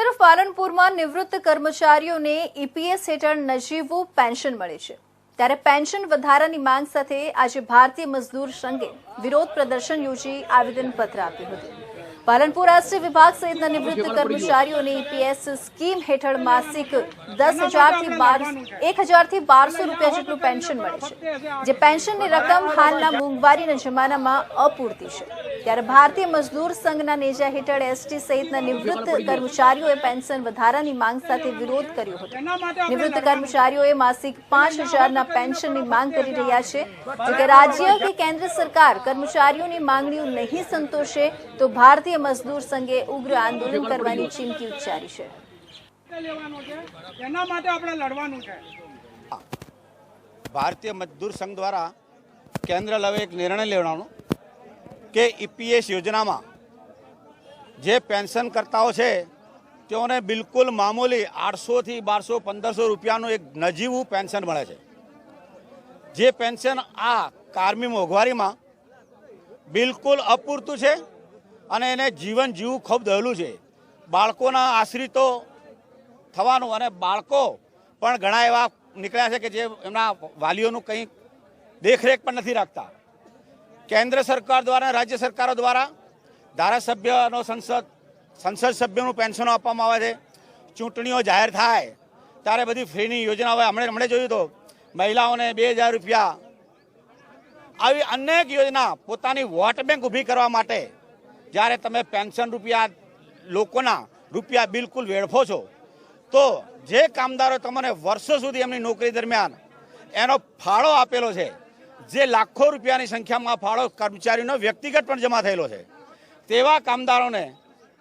તો પાલનપુરમાં નિવૃત્ત કર્મચારીઓને ઈપીએસ હેઠળ નજીવું પેન્શન મળે છે. ત્યારે પેન્શન વધારાની માંગ સાથે આજે ભારતીય મજદૂર સંઘે વિરોધ પ્રદર્શન યોજી આવેદનપત્ર આપ્યું હતું. પાલનપુર આશ્રય વિભાગ સહિતના નિવૃત્ત કર્મચારીઓની ઈપીએસ સ્કીમ હેઠળ માસિક દસ હજારથી બાર એક હજારથી બારસો રૂપિયા જેટલું પેન્શન મળે છે, જે પેન્શનની રકમ હાલના મોંઘવારીના જમાનામાં અપૂરતી છે. ત્યારે ભારતીય મજદૂર સંઘના નેજા હેઠળ એસટી સહિતના નિવૃત્ત કર્મચારીઓએ પેન્શન વધારાની માંગ સાથે વિરોધ કર્યો હતો. નિવૃત્ત કર્મચારીઓએ માસિક પાંચ હજારના પેન્શનની માંગ કરી રહ્યા છે. જોકે રાજ્ય કે કેન્દ્ર સરકાર કર્મચારીઓની માંગણીઓ નહીં સંતોષે, તો ભારતીય મજદૂર સંઘે ઉગ્ર આંદોલન કરવાની ચીમકી ઉચ્ચારી છે. છે એના માટે આપણે લડવાનું છે. ભારતીય મજદૂર સંઘ દ્વારા કેન્દ્ર લવે એક નિર્ણય લેવાનો કે ઈપીએસ યોજનામાં જે પેન્શનકર્તાઓ છે તેઓને બિલકુલ મામૂલી આઠસોથી બારસો પંદરસો રૂપિયાનું એક નજીવું પેન્શન મળે છે. જે પેન્શન આ કારમી મોંઘવારીમાં બિલકુલ અપૂરતું છે અને એને જીવન જીવવું ખૂબ દહેલું છે. બાળકોના આશ્રિતો થવાનું અને બાળકો પણ ઘણા એવા નીકળ્યા છે કે જે એમના વાલીઓનું કંઈ દેખરેખ પણ નથી રાખતા. કેન્દ્ર સરકાર દ્વારા રાજ્ય સરકારો દ્વારા ધારાસભ્યનો સંસદ સંસદ સભ્યોનું પેન્શનો આપવામાં આવે છે. ચૂંટણીઓ જાહેર થાય, ત્યારે બધી ફ્રીની યોજના હોય. હમણે હમણે જોયું તો મહિલાઓને બે હજાર રૂપિયા આવી અનેક યોજના પોતાની વોટ બેંક ઊભી કરવા માટે જ્યારે તમે પેન્શન રૂપિયા લોકોના રૂપિયા બિલકુલ વેડફો છો, તો જે કામદારો તમને વર્ષો સુધી એમની નોકરી દરમિયાન એનો ફાળો આપેલો છે, જે લાખો રૂપિયાની સંખ્યામાં ફાળો કર્મચારીનો વ્યક્તિગત પણ જમા થયેલો છે, તેવા કામદારોને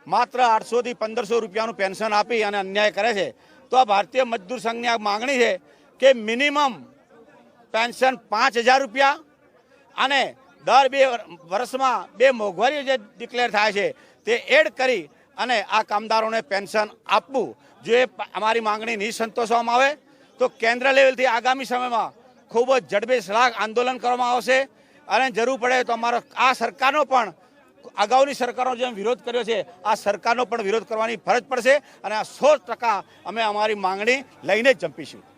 માત્ર આઠસોથી પંદરસો રૂપિયાનું પેન્શન આપી અને અન્યાય કરે છે, તો આ ભારતીય મજદૂર સંઘની આ માગણી છે કે મિનિમમ પેન્શન પાંચ હજાર રૂપિયા અને દર બે વર્ષમાં બે મોંઘવારીઓ જે ડિક્લેર થાય છે, તે એડ કરી અને આ કામદારોને પેન્શન આપવું. જો એ અમારી માંગણી નહીં સંતોષવામાં આવે, તો કેન્દ્ર લેવલથી આગામી સમયમાં ખૂબ જ ઝડપી સલાહ આંદોલન કરવામાં આવશે. અને જરૂર પડે તો અમારો, આ સરકારનો પણ, અગાઉની સરકારનો જેમ વિરોધ કર્યો છે, આ સરકારનો પણ વિરોધ કરવાની ફરજ પડશે. અને આ સો ટકા અમે અમારી માંગણી લઈને જ જંપીશું.